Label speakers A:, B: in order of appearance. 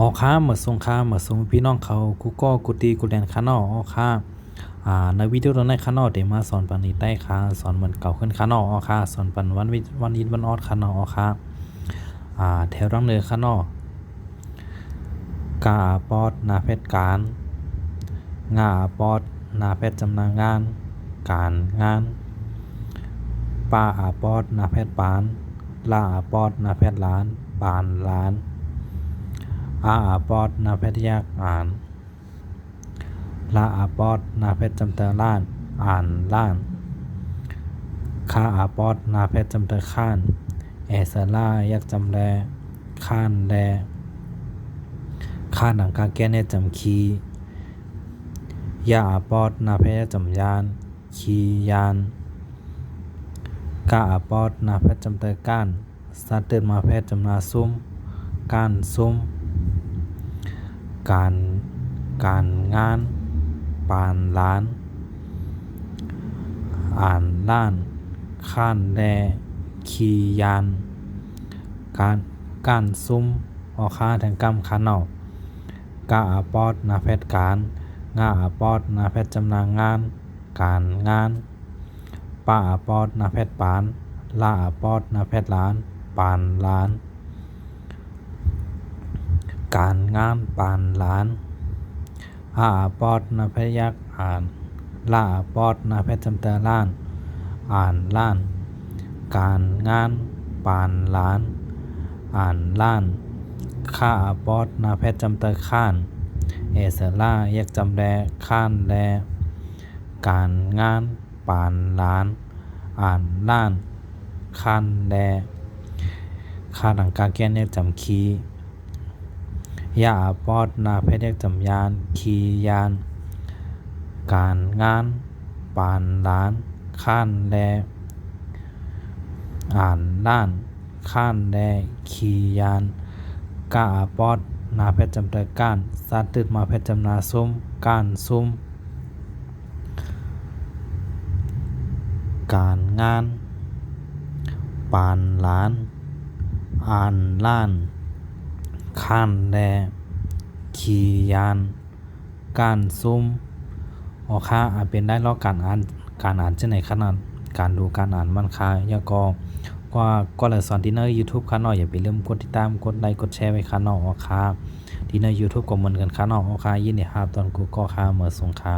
A: ออค้าเหมือสงค้าเหมือสมพี่น้องเขากูก็กูตีกูแดนข้านอออค้าอ่าในวิดีโอตรงในข้านอเดี๋ยวมาสอนปันนี้ใต้ค้าสอนเหมือนเก่าขึ้นข้านอออค้าสอนปันวันวิวันยินวันออดข้านอออค้าอ่าแถวรังเนือข้านอกาปอดนาเพชรการงาปอดนาเพชรจำนางงาน การงานป้าอาปอดนาเพชรปานลาอาปอดนาเพชรล้านปานล้าน อาอาปอดนาเพชรยากอ่านลาอาปอดนาเพชรจำเตอล้าน อ่านล้านคาอาปอดนาเพชรจำเตอข้าน เอสลายักจำแลข้านแลข้านหนังกาแก้เนจำคียาอาปอดนาเพชรจำยาน คียานกาอาปอดนาเพชรจำเตอก้านสัตว์เติดมาเพชรจำนาซุ้มก้านซุ้ม การการงาน ปานล้าน อ่านล้าน ข้านแดขียาน การการซุ้มออค้าแทงกำคานอกกาอาปอดนาเพชรการ งาอาปอดนาเพชรจำนางงาน การงานป้าอาปอดนาเพชรปานลาอาปอดนาเพชรล้าน ปานล้าน การงานปานล้านอาปอดนาพยักอ่านล่าปอดนาเพชรจำเตอล้าน อ่านล้าน การงานปานล้าน อ่านล้านข้าปอดนาเพชรจำเตอข้าน เอเสล่าแยกจำแดข้านแลการงานปานล้าน อ่านล้านข้านแลข้าหลังการแก้เนี่ยจำคี ยาปอดนาเพชรจำยาน คียาน การงาน ปานล้าน ข้านแล อ่านล้าน ข้านแล คียาน กาปอดนาเพชรจำเตก้านสัตตุดมาเพชรจำนาซุ้มก้านซุ้มการงาน ปานล้าน อ่านล้าน ข้านแด ขี่ยาน การซุ่มออค่าอาจเป็นได้ลอกการอ่านการอ่านเช่นไหนขนาดการดูการอ่านมันค่ายาก็ก็ก็เลยสอนที่เนยูทูบค่ะเนอกอย่าไปลืมกดติดตามกดไลค์กดแชร์ไว้ค่ะเนอกออค่าที่เน YouTube ก็เหมือนกันค่ะเนอกออค่ายินดีครับตอนกูก็ค่าเมื่อสงค่า